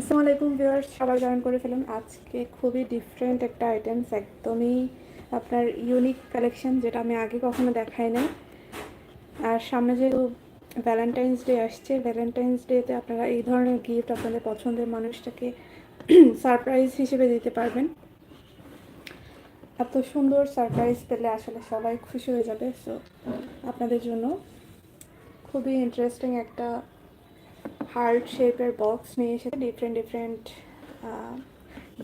আসসালামু আলাইকুম ভিউয়ার্স, সবাই জয়েন করে ফেলুন, আজকে খুবই ডিফারেন্ট একটা আইটেমস একদমই আপনার ইউনিক কালেকশন যেটা আমি আগে কখনো দেখাই নাই। আর সামনে যেহেতু ভ্যালেন্টাইন্স ডে আসছে ভ্যালেন্টাইন্স ডেতে আপনারা এই ধরনের গিফট আপনাদের পছন্দের মানুষটাকে সারপ্রাইজ হিসেবে দিতে পারবেন। এত সুন্দর সারপ্রাইজ পেলে আসলে সবাই খুশি হয়ে যাবে সো আপনাদের জন্য খুবই ইন্টারেস্টিং একটা হার্ট শেপের বক্স নিয়ে এসেছে ডিফারেন্ট ডিফারেন্ট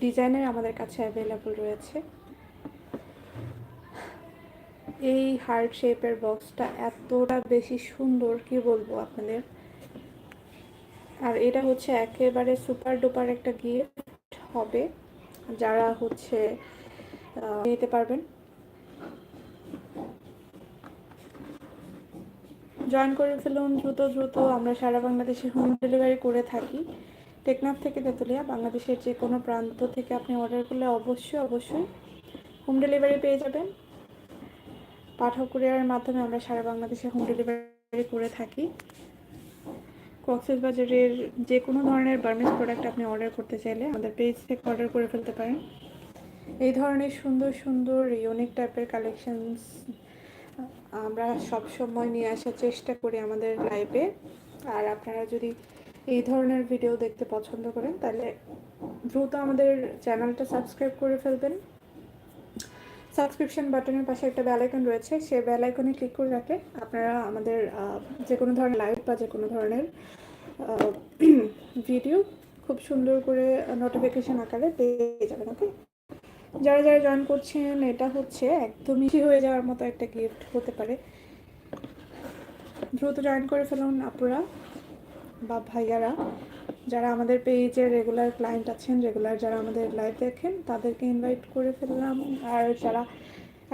ডিজাইনের আমাদের কাছে অ্যাভেলেবল রয়েছে। এই হার্ট শেপের বক্সটা এতটা বেশি সুন্দর, কি বলব আপনাদের? আর এটা হচ্ছে একেবারে সুপার ডুপার একটা গিফট হবে, যারা হচ্ছে নিতে পারবেন। জয়েন করে ফেলুন দ্রুত দ্রুত। আমরা সারা বাংলাদেশে হোম ডেলিভারি করে থাকি। টেকনাফ থেকে তেঁতুলিয়া, বাংলাদেশের যে কোনো প্রান্ত থেকে আপনি অর্ডার করলে অবশ্যই অবশ্যই হোম ডেলিভারি পেয়ে যাবেন। পাঠক কুরিয়ারের মাধ্যমে আমরা সারা বাংলাদেশে হোম ডেলিভারি করে থাকি। কক্সেস বাজারের যে কোনো ধরনের বার্মিস প্রোডাক্ট আপনি অর্ডার করতে চাইলে আমাদের পেজ থেকে অর্ডার করে ফেলতে পারেন। এই ধরনের সুন্দর সুন্দর ইউনিক টাইপের কালেকশনস আমরা সব সময় নিয়ে আসার চেষ্টা করি আমাদের লাইভে আর আপনারা যদি এই ধরনের ভিডিও দেখতে পছন্দ করেন, তাহলে দ্রুত আমাদের চ্যানেলটা সাবস্ক্রাইব করে ফেলবেন। সাবস্ক্রিপশন বাটনের পাশে একটা বেল আইকন রয়েছে, সেই বেল আইকনে ক্লিক করে রাখলে আপনারা আমাদের যে কোনো ধরনের লাইভ বা যে কোনো ধরনের ভিডিও খুব সুন্দর করে নোটিফিকেশন আকারে পেয়ে যাবেন ওকে যারা যারা জয়েন করছেন, এটা হচ্ছে একদমই হয়ে যাওয়ার মতো একটা গিফট হতে পারে। দ্রুত জয়েন করে ফেলুন আপুরা বা ভাইয়ারা। যারা আমাদের পেজে রেগুলার ক্লায়েন্ট আছেন রেগুলার যারা আমাদের লাইভ দেখেন, তাদেরকে ইনভাইট করে ফেললাম। আর যারা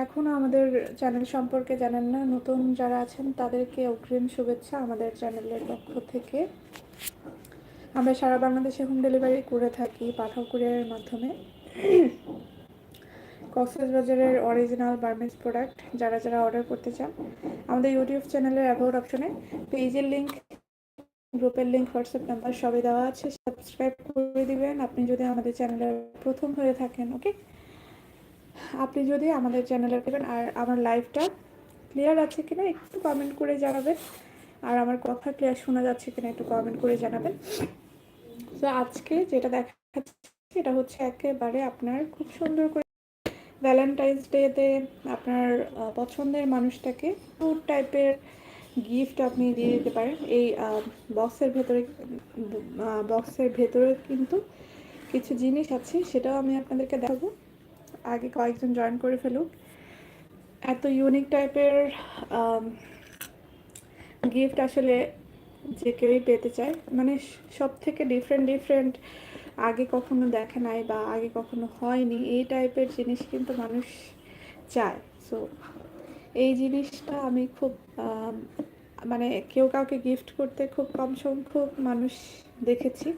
এখনও আমাদের চ্যানেল সম্পর্কে জানেন না, নতুন যারা আছেন, তাদেরকে অগ্রিম শুভেচ্ছা আমাদের চ্যানেলের পক্ষ থেকে। আমরা সারা বাংলাদেশে হোম ডেলিভারি করে থাকি, পাঠাও কুরিয়ারের মাধ্যমে। বাজারের অরিজিনাল বার্মেন্টস প্রোডাক্ট যারা যারা অর্ডার করতে চান, আমাদের ইউটিউব চ্যানেলের অ্যাবাউট অপশনে পেজের লিঙ্ক গ্রুপের লিঙ্ক হোয়াটসঅ্যাপ নাম্বার সবই দেওয়া আছে। সাবস্ক্রাইব করে দিবেন। আপনি যদি আমাদের চ্যানেলের প্রথম হয়ে থাকেন ওকে আপনি যদি আমাদের চ্যানেলে দেবেন আর আমার লাইভটা ক্লিয়ার আছে কিনা একটু কমেন্ট করে জানাবেন। আর আমার কথা ক্লিয়ার শোনা যাচ্ছে কিনা একটু কমেন্ট করে জানাবেন। তো আজকে যেটা দেখাচ্ছে এটা হচ্ছে একেবারে আপনার খুব সুন্দর করে ভ্যালেন্টাইন্স ডেতে আপনার পছন্দের মানুষটাকে ফুড টাইপের গিফট আপনি দিয়ে দিতে পারেন। এই বক্সের ভেতরে বক্সের ভেতরে কিন্তু কিছু জিনিস আছে, সেটাও আমি আপনাদেরকে দেখাবো। আগে কয়েকজন জয়েন করে ফেলুক। এত ইউনিক টাইপের গিফট আসলে যে কেউই পেতে চায়। মানে সব থেকে ডিফারেন্ট ডিফারেন্ট আগে কখনো দেখে নাই বা আগে কখনো হয়নি, এই টাইপের জিনিস কিন্তু মানুষ চায়। সো এই জিনিসটা আমি খুব মানে কেউ কাউকে গিফট করতে খুব কম সংখ্যক মানুষ দেখেছি।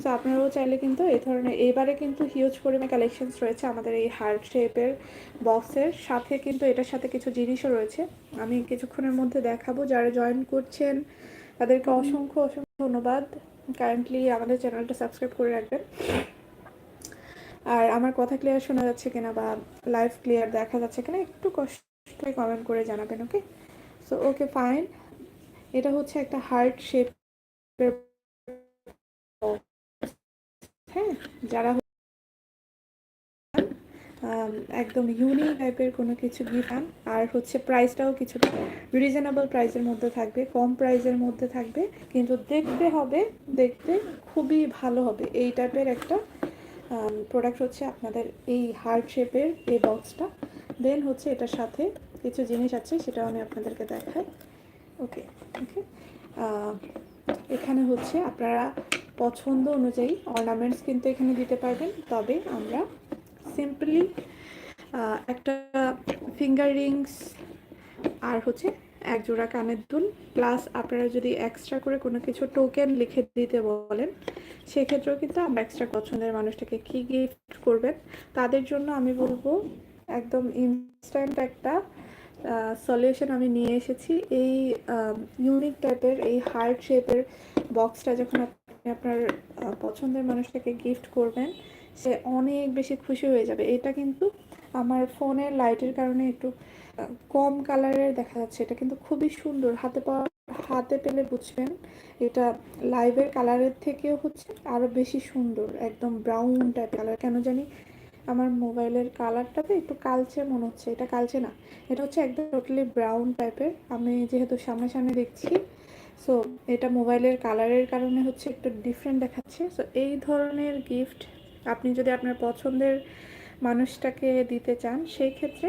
সো আপনারাও চাইলে কিন্তু এই ধরনের, এবারে কিন্তু হিউজ পরিমাণে কালেকশনস রয়েছে আমাদের এই হার্ট শেপের বক্সের সাথে কিন্তু এটার সাথে কিছু জিনিসও রয়েছে। আমি কিছুক্ষণের মধ্যে দেখাবো। যারা জয়েন করছেন, তাদেরকে অসংখ্য অসংখ্য ধন্যবাদ। কারেন্টলি আমাদের চ্যানেলটা সাবস্ক্রাইব করে রাখবেন। আর আমার কথা ক্লিয়ার শোনা যাচ্ছে কিনা বা লাইভ ক্লিয়ার দেখা যাচ্ছে কিনা, একটু কষ্ট কমেন্ট করে জানাবেন ওকে সো ওকে ফাইন এটা হচ্ছে একটা হার্ট শেপ হ্যাঁ যারা একদম ইউনিক টাইপের কোনো কিছু গিফট আর হচ্ছে প্রাইসটাও কিছুটা রিজনেবল প্রাইসের মধ্যে থাকবে, কম প্রাইসের মধ্যে থাকবে। কিন্তু দেখতে হবে, দেখতে খুবই ভালো হবে। এই টাইপের একটা প্রোডাক্ট হচ্ছে আপনাদের এই হার্ট শেপের এই বক্সটা দেন হচ্ছে এটার সাথে কিছু জিনিস আছে, সেটাও আমি আপনাদেরকে দেখাই। ওকে ওকে এখানে হচ্ছে আপনারা পছন্দ অনুযায়ী অর্নামেন্টস কিন্তু এখানে দিতে পারবেন। তবে আমরা সিম্পলি একটা ফিঙ্গার রিংস আর হচ্ছে এক জোড়া কানের দুল প্লাস আপনারা যদি এক্সট্রা করে কোনো কিছু টোকেন লিখে দিতে বলেন, সেক্ষেত্রেও কিন্তু আমরা এক্সট্রা পছন্দের মানুষটাকে কী গিফট করবেন, তাদের জন্য আমি বলব একদম ইনস্ট্যান্ট একটা সলিউশন আমি নিয়ে এসেছি। এই ইউনিক টাইপের এই হার্ট শেপের বক্সটা যখন আপনি আপনার পছন্দের মানুষটাকে গিফট করবেন সে অনেক বেশি খুশি হয়ে যাবে। এটা কিন্তু আমার ফোনের লাইটের কারণে একটু কম কালারের দেখা যাচ্ছে। এটা কিন্তু খুবই সুন্দর। হাতে পাওয়া হাতে পেলে বুঝবেন, এটা লাইভের কালারের থেকেও হচ্ছে আরও বেশি সুন্দর, একদম ব্রাউন টাইপ কালার। কেন জানি আমার মোবাইলের কালারটাতে একটু কালচে মনে হচ্ছে। এটা কালচে না, এটা হচ্ছে একদম টোটালি ব্রাউন টাইপের। আমি যেহেতু সামনাসামনি দেখছি সো এটা মোবাইলের কালারের কারণে হচ্ছে একটু ডিফারেন্ট দেখাচ্ছে। সো এই ধরনের গিফট আপনি যদি আপনার পছন্দের মানুষটাকে দিতে চান, সেই ক্ষেত্রে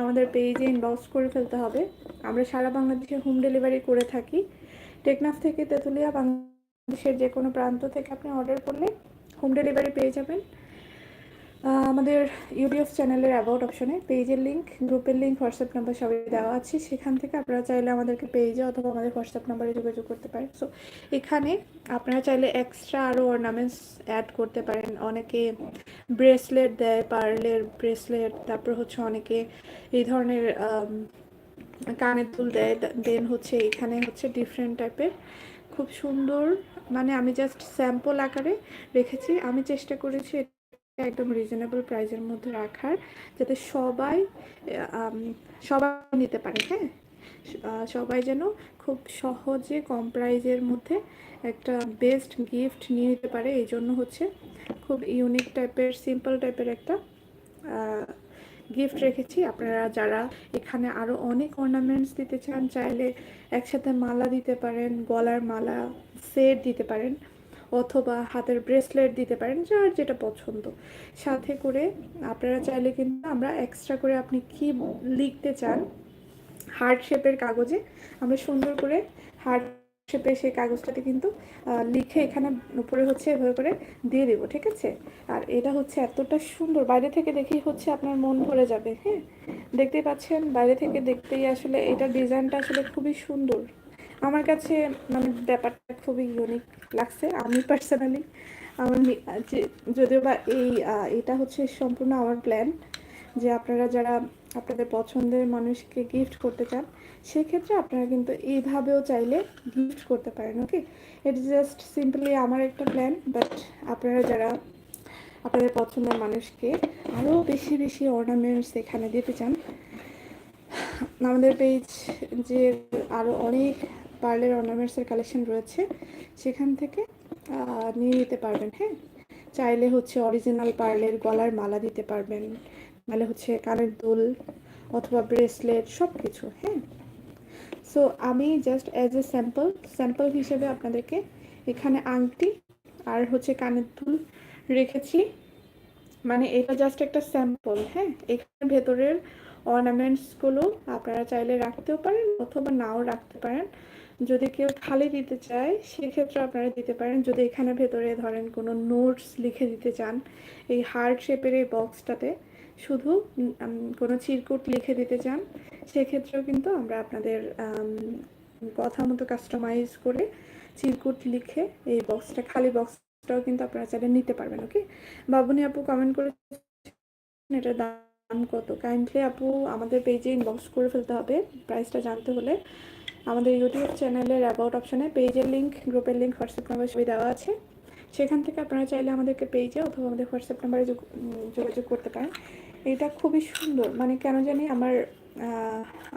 আমাদের পেজে ইনবক্স করে ফেলতে হবে। আমরা সারা বাংলাদেশে হোম ডেলিভারি করে থাকি। টেকনাফ থেকে তেঁতুলিয়া, বাংলাদেশের যে কোনো প্রান্ত থেকে আপনি অর্ডার করলে হোম ডেলিভারি পেয়ে যাবেন। আমাদের ইউটিউব চ্যানেলের অ্যাবাউট অপশনে পেজের লিঙ্ক গ্রুপের লিঙ্ক হোয়াটসঅ্যাপ নাম্বার সবই দেওয়া আছে। সেখান থেকে আপনারা চাইলে আমাদেরকে পেজে অথবা আমাদের হোয়াটসঅ্যাপ নাম্বারে যোগাযোগ করতে পারেন। সো এখানে আপনারা চাইলে এক্সট্রা আরও অর্নামেন্টস অ্যাড করতে পারেন। অনেকে ব্রেসলেট দেয় পার্লের ব্রেসলেট তারপর হচ্ছে অনেকে এই ধরনের কানের দুল দেয়। দেন হচ্ছে এখানে হচ্ছে ডিফারেন্ট টাইপের খুব সুন্দর মানে আমি জাস্ট স্যাম্পল আকারে রেখেছি। আমি চেষ্টা করেছি একদম রিজনেবল প্রাইসের মধ্যে রাখার, যাতে সবাই সবাই নিতে পারে হ্যাঁ? সবাই যেন খুব সহজে কম প্রাইজের মধ্যে একটা বেস্ট গিফট নিয়ে নিতে পারে। এই জন্য হচ্ছে খুব ইউনিক টাইপের সিম্পল টাইপের একটা গিফট রেখেছি। আপনারা যারা এখানে আরও অনেক অর্নামেন্টস দিতে চান, চাইলে একসাথে মালা দিতে পারেন, গলার মালা সেট দিতে পারেন। অথবা হাতের ব্রেসলেট দিতে পারেন, যার যেটা পছন্দ। সাথে করে আপনারা চাইলে কিন্তু আমরা এক্সট্রা করে আপনি কি লিখতে চান হার্ট শেপের কাগজে, আমরা সুন্দর করে হার্ট শেপে সেই কাগজটাতে কিন্তু লিখে এখানে উপরে হচ্ছে এভাবে করে দিয়ে দেবো, ঠিক আছে? আর এটা হচ্ছে এতটা সুন্দর, বাইরে থেকে দেখেই হচ্ছে আপনার মন ভরে যাবে হ্যাঁ? দেখতেই পাচ্ছেন? বাইরে থেকে দেখতেই আসলে এটা ডিজাইনটা আসলে খুবই সুন্দর। আমার কাছে মানে ব্যাপারটা খুবই ইউনিক লাগছে। আমি পার্সোনালি আমার যদিও বা এই এটা হচ্ছে সম্পূর্ণ আমার প্ল্যান যে আপনারা যারা আপনাদের পছন্দের মানুষকে গিফট করতে চান, সেক্ষেত্রে আপনারা কিন্তু এইভাবেও চাইলে গিফট করতে পারেন ওকে ইট জাস্ট সিম্পলি আমার একটা প্ল্যান বাট আপনারা যারা আপনাদের পছন্দের মানুষকে আরও বেশি বেশি অর্নামেন্টস এখানে দিতে চান, আমাদের পেজ যে আরও অনেক পার্লের অর্নামেন্টসের কালেকশন রয়েছে, সেখান থেকে নিয়ে নিতে পারবেন হ্যাঁ? চাইলে হচ্ছে অরিজিনাল পার্লের গলার মালা দিতে পারবেন মানে হচ্ছে কানের দুল অথবা ব্রেসলেট সব কিছু হ্যাঁ? সো আমি just as a sample sample হিসেবে আপনাদেরকে এখানে আংটি আর হচ্ছে কানের দুল রেখেছি। মানে এটা জাস্ট একটা স্যাম্পল হ্যাঁ? এখানে ভেতরের অর্নামেন্টসগুলো আপনারা চাইলে রাখতেও পারেন অথবা নাও রাখতে পারেন। যদি কেউ খালি দিতে চায়, সেক্ষেত্রে আপনারা দিতে পারেন। যদি এখানে ভেতরে ধরেন কোনো নোটস লিখে দিতে চান, এই হার্ট শেপের এই বক্সটাতে শুধু কোনো চিরকুট লিখে দিতে চান, সেক্ষেত্রেও কিন্তু আমরা আপনাদের কথা মতো কাস্টমাইজ করে চিরকুট লিখে এই বক্সটা খালি বক্সটাও কিন্তু আপনারা চাইলে নিতে পারবেন ওকে বাবুনি আপু কমেন্ট করে এটার দাম কত? কাইন্ডলি আপু, আমাদের পেজে ইনবক্স করে ফেলতে হবে। প্রাইসটা জানতে হলে আমাদের ইউটিউব চ্যানেলের অ্যাবাউট অপশনে পেজের লিঙ্ক গ্রুপের লিঙ্ক হোয়াটসঅ্যাপ নাম্বার সবই দেওয়া আছে। সেখান থেকে আপনারা চাইলে আমাদেরকে পেজে অথবা আমাদের হোয়াটসঅ্যাপ নাম্বারে যোগাযোগ করতে পারেন। এটা খুবই সুন্দর। মানে কেন জানি আমার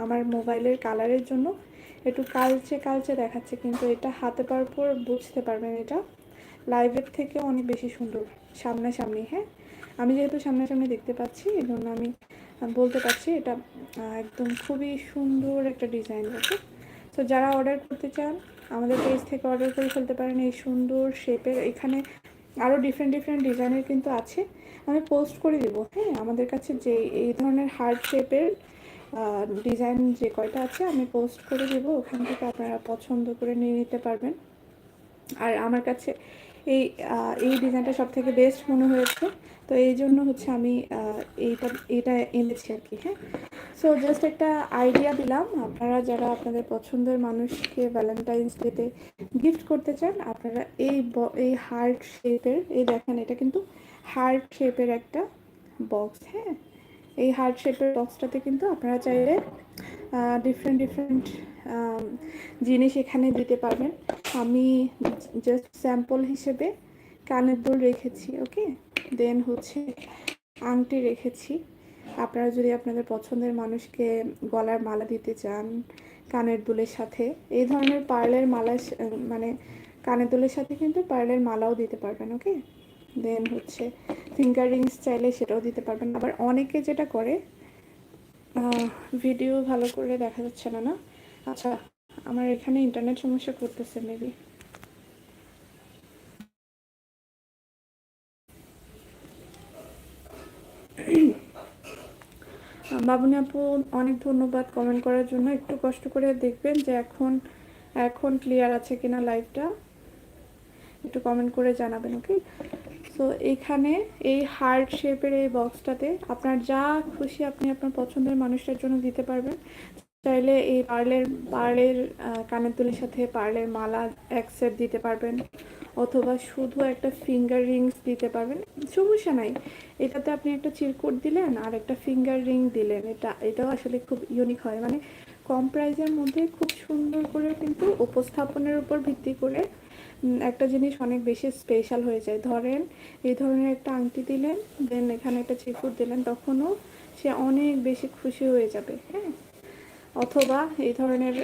আমার মোবাইলের কালারের জন্য একটু কালচে কালচে দেখাচ্ছে, কিন্তু এটা হাতে পাওয়ার পর বুঝতে পারবেন এটা। লাইভের থেকে অনেক বেশি সুন্দর। সামনাসামনি হ্যাঁ? আমি যেহেতু সামনাসামনি দেখতে পাচ্ছি এই জন্য আমি বলতে পারছি এটা একদম খুবই সুন্দর একটা ডিজাইন ওকে তো যারা অর্ডার করতে চান, আমাদের পেজ থেকে অর্ডার করে ফেলতে পারেন এই সুন্দর শেপের এখানে আরও ডিফারেন্ট ডিফারেন্ট ডিজাইনের কিন্তু আছে। আমি পোস্ট করে দিব হ্যাঁ? আমাদের কাছে যে এই ধরনের হার্ড শেপের ডিজাইন যে কয়টা আছে, আমি পোস্ট করে দেব। ওখান থেকে আপনারা পছন্দ করে নিয়ে নিতে পারবেন। আর আমার কাছে এই এই ডিজাইনটা সব থেকে বেস্ট মনে হয়েছে। তো এই জন্য হচ্ছে আমি এইটা, এটা এনেছি আর কি হ্যাঁ। সো জাস্ট একটা আইডিয়া দিলাম। আপনারা যারা আপনাদের পছন্দের মানুষকে ভ্যালেন্টাইন্স ডেতে গিফট করতে চান, আপনারা এই এই হার্ট শেপের এই দেখেন, এটা কিন্তু হার্ট শেপের একটা বক্স হ্যাঁ। এই হার্ট শেপের বক্সটাতে কিন্তু আপনারা চাইলে ডিফারেন্ট ডিফারেন্ট জিনিস এখানে দিতে পারবেন। আমি জাস্ট স্যাম্পল হিসেবে কানের দুল রেখেছি ওকে দেন হচ্ছে আংটি রেখেছি। আপনারা যদি আপনাদের পছন্দের মানুষকে গলার মালা দিতে চান কানের দুলের সাথে, এই ধরনের পার্লের মালা মানে কানের দুলের সাথে কিন্তু পার্লের মালাও দিতে পারবেন ওকে দেন হচ্ছে ফিঙ্গার রিংস চাইলে সেটাও দিতে পারবেন। আবার অনেকে যেটা করে ভিডিও ভালো করে দেখা যাচ্ছে না না? আচ্ছা আমার এখানে ইন্টারনেট সমস্যা করতেছে মেবি বাবুনি আপু, অনেক ধন্যবাদ কমেন্ট করার জন্য। একটু কষ্ট করে দেখবেন যে এখন এখন ক্লিয়ার আছে কিনা লাইভটা একটু কমেন্ট করে জানাবেন ওকে সো এখানে এই হার্ট শেপের এই বক্সটাতে আপনার যা খুশি আপনি আপনার পছন্দের মানুষটার জন্য দিতে পারবেন। চাইলে এই পার্লের পার্লের কানের দুলের সাথে পার্লের মালা এক সেট দিতে পারবেন অথবা শুধু একটা ফিঙ্গার রিংস দিতে পারবেন। সমস্যা নাই। এটাতে আপনি একটা চিরকুট দিলেন আর একটা ফিঙ্গার রিং দিলেন। এটা, এটাও আসলে খুব ইউনিক হয়। মানে কম প্রাইজের মধ্যে খুব সুন্দর করে কিন্তু উপস্থাপনের উপর ভিত্তি করে একটা জিনিস অনেক বেশি স্পেশাল হয়ে যায়। ধরেন এই ধরনের একটা আংটি দিলেন দেন এখানে একটা চিরকুট দিলেন, তখনও সে অনেক বেশি খুশি হয়ে যাবে। হ্যাঁ? অথবা এই ধরনের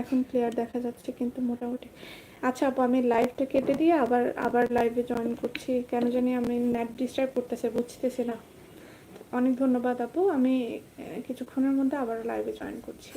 এখন প্লেয়ার দেখা যাচ্ছে কিন্তু মোটামুটি। আচ্ছা আপু, আমি লাইভটা কেটে দিয়ে আবার আবার লাইভে জয়েন করছি। কেন জানি আমি নেট ডিস্টার্ব করতেছে, বুঝতেছি না। অনেক ধন্যবাদ আপু, আমি কিছুক্ষণের মধ্যে আবার লাইভে জয়েন করছি।